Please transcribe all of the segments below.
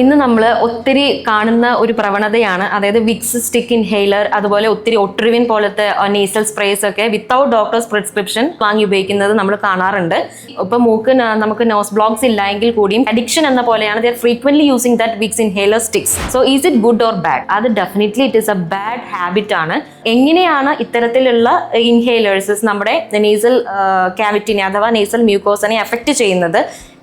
ഇന്ന് നമ്മൾ ഒത്തിരി കാണുന്ന ഒരു പ്രവണതയാണ്. അതായത് വിക്സ് സ്റ്റിക്ക് ഇൻഹെയിലർ അതുപോലെ ഒത്തിരി ഒട്രിവിൻ പോലത്തെ നേസൽ സ്പ്രേസ് ഒക്കെ വിത്തൗട്ട് ഡോക്ടേഴ്സ് പ്രിസ്ക്രിപ്ഷൻ വാങ്ങി ഉപയോഗിക്കുന്നത് നമ്മൾ കാണാറുണ്ട്. ഇപ്പം മൂക്ക് നമുക്ക് നോസ് ബ്ലോക്സ് ഇല്ലായെങ്കിൽ കൂടിയും അഡിക്ഷൻ എന്ന പോലെയാണ് they're frequently using that Vicks inhaler sticks so is it good or bad അത് definitely it is a bad habit ആണ്. എങ്ങനെയാണ് ഇത്തരത്തിലുള്ള ഇൻഹെയിലേഴ്സസ് നമ്മുടെ നേസൽ ക്യാവിറ്റിനെ അഥവാ നേസൽ മ്യൂക്കോസിനെ എഫക്ട് ചെയ്യുന്നത്?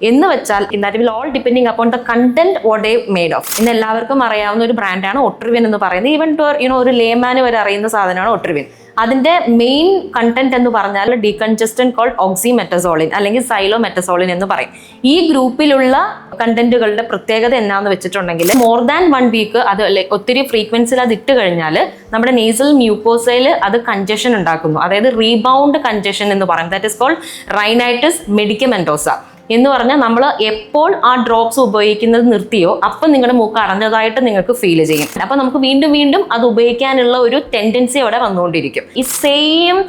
എന്ന് വെച്ചാൽ that will all depending upon the content what a made of ഇന്ന് എല്ലാവർക്കും അറിയാവുന്ന ഒരു ബ്രാൻഡാണ് ഒട്രിവിൻ എന്ന് പറയുന്നത്. ഈവൻ ടു യുനോ ഒരു ലേമാന് വരെ അറിയുന്ന സാധനമാണ് ഒട്രിവിൻ അതിന്റെ മെയിൻ കണ്ടന്റ് എന്ന് പറഞ്ഞാൽ ഡീകൺജസ്റ്റൻ കോൾഡ് ഓക്സിമെറ്റസോളിൻ അല്ലെങ്കിൽ സൈലോമെറ്റസോളിൻ എന്ന് പറയും. ഈ ഗ്രൂപ്പിലുള്ള കണ്ടന്റുകളുടെ പ്രത്യേകത എന്നാന്ന് വെച്ചിട്ടുണ്ടെങ്കിൽ മോർ ദാൻ വൺ വീക്ക് അത് ഒത്തിരി ഫ്രീക്വൻസിയിൽ അത് ഇട്ട് കഴിഞ്ഞാൽ നമ്മുടെ നേസൽ മ്യൂക്കോസയിൽ അത് കഞ്ചഷൻ ഉണ്ടാക്കുന്നു. അതായത് റീബൗണ്ട് കഞ്ചഷൻ എന്ന് പറയും. That is called rhinitis medicamentosa എന്ന് പറഞ്ഞാൽ നമ്മൾ എപ്പോൾ ആ ഡ്രോപ്സ് ഉപയോഗിക്കുന്നത് നിർത്തിയോ അപ്പം നിങ്ങളുടെ മൂക്ക് അടഞ്ഞതായിട്ട് നിങ്ങൾക്ക് ഫീൽ ചെയ്യും. അപ്പം നമുക്ക് വീണ്ടും വീണ്ടും അത് ഉപയോഗിക്കാനുള്ള ഒരു ടെൻഡൻസി അവിടെ വന്നുകൊണ്ടിരിക്കും. ഈ സെയിം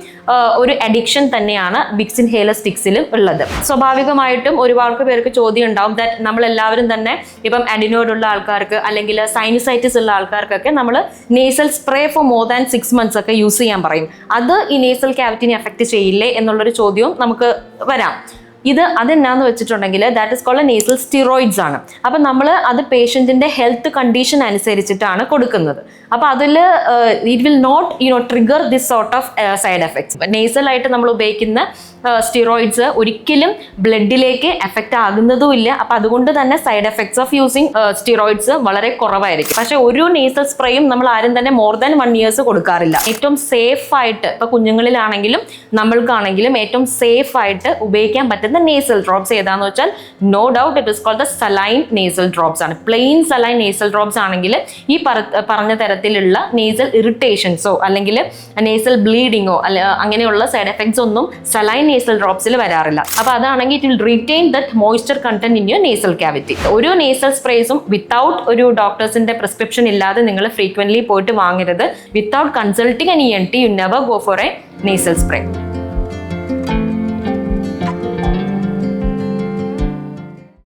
ഒരു അഡിക്ഷൻ തന്നെയാണ് ബിക്സ് ഇൻഹേലർ സ്റ്റിക്സിലും ഉള്ളത്. സ്വാഭാവികമായിട്ടും ഒരുപാട് പേർക്ക് ചോദ്യം ഉണ്ടാവും ദാറ്റ് നമ്മൾ എല്ലാവരും തന്നെ ഇപ്പം അഡിനോയിഡ് ആൾക്കാർക്ക് അല്ലെങ്കിൽ സൈനസൈറ്റിസ് ഉള്ള ആൾക്കാർക്കൊക്കെ നമ്മൾ nasal spray for more than six months ഒക്കെ യൂസ് ചെയ്യാൻ പറയും. അത് ഈ നേസൽ ക്യാവിറ്റിനെ എഫക്ട് ചെയ്യില്ലേ എന്നുള്ളൊരു ചോദ്യവും നമുക്ക് വരാം. ഇത് അതെന്നാന്ന് വെച്ചിട്ടുണ്ടെങ്കിൽ that is called nasal steroids ആണ്. അപ്പം നമ്മൾ അത് പേഷ്യന്റിന്റെ ഹെൽത്ത് കണ്ടീഷൻ അനുസരിച്ചിട്ടാണ് കൊടുക്കുന്നത്. അപ്പോൾ അതിൽ it will not you know trigger this sort of side effects നേസലായിട്ട് നമ്മൾ ഉപയോഗിക്കുന്ന സ്റ്റിറോയിഡ്സ് ഒരിക്കലും ബ്ലഡിലേക്ക് എഫക്റ്റ് ആകുന്നതുമില്ല അപ്പം അതുകൊണ്ട് തന്നെ side effects of using steroids വളരെ കുറവായിരിക്കും. പക്ഷേ ഒരു നേസൽ സ്പ്രേയും നമ്മൾ ആരും തന്നെ മോർ ദാൻ വൺ ഇയേഴ്സ് കൊടുക്കാറില്ല. ഏറ്റവും സേഫ് ആയിട്ട് ഇപ്പൊ കുഞ്ഞുങ്ങളിലാണെങ്കിലും നമ്മൾക്കാണെങ്കിലും ഏറ്റവും സേഫ് ആയിട്ട് ഉപയോഗിക്കാൻ പറ്റുന്ന നേസൽ ഡ്രോപ്സ് ഏതാന്ന് വെച്ചാൽ no doubt it is call the saline nasal drops ആണ്. പ്ലെയിൻ സലൈൻ നേസൽ ഡ്രോപ്സ് ആണെങ്കിൽ ഈ പറ- പറഞ്ഞ തരത്തിലുള്ള നേസൽ ഇറിറ്റേഷൻസോ അല്ലെങ്കിൽ നേസൽ ബ്ലീഡിങ്ങോ അല്ല അങ്ങനെയുള്ള സൈഡ് എഫക്ട്സ് ഒന്നും സലൈൻ നേസൽ ഡ്രോപ്സിൽ വരാറില്ല. അപ്പൊ അതാണെങ്കിൽ it will retain that moisture content in your nasal cavity ഒരു നേസൽ സ്പ്രേസും വിത്തൗട്ട് ഒരു ഡോക്ടേഴ്സിന്റെ പ്രിസ്ക്രിപ്ഷൻ ഇല്ലാതെ നിങ്ങൾ ഫ്രീക്വന്റ്ലി പോയിട്ട് വാങ്ങരുത്. Without consulting an E N T you never go for a nasal spray